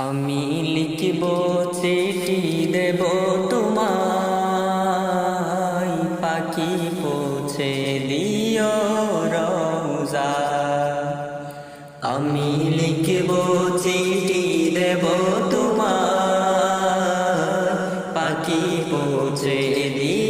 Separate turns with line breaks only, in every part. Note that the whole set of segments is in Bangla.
আমি লিখব চিঠি দেব তোমায়। পাখি পৌঁছে দিও রোজা আমি লিখব চিঠি দেব তোমায়। পাখি পৌঁছে দিও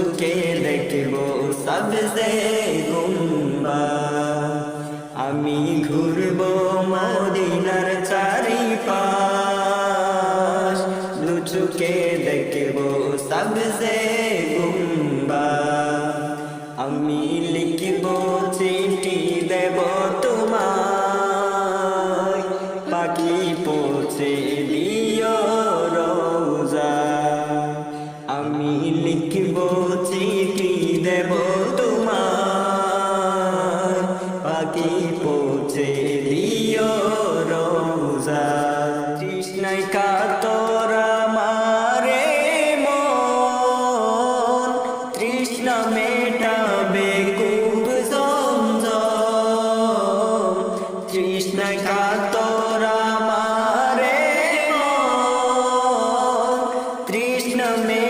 চোখে দেখব সবসে গুম্বা। আমি ঘুরবো মদিনার চারিপাশ। দু চোখে দেখব সবসে গুম্বা। আমি লিখব চিঠি দেব তোমায় দেব তোমার। পাখি পৌঁছে দিও রোজা। কৃষ্ণাই কাতরা মারে মন। তৃষ্ণ মেটাবে কুব সমঝম তৃষ্ণ কাতরা মারে মন। তৃষ্ণ মেটাবে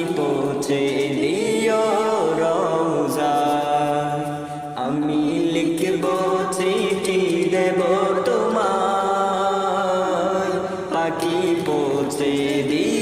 আমি লিখব চিঠি দেব তোমার পাখি পৌঁছে দিয়ে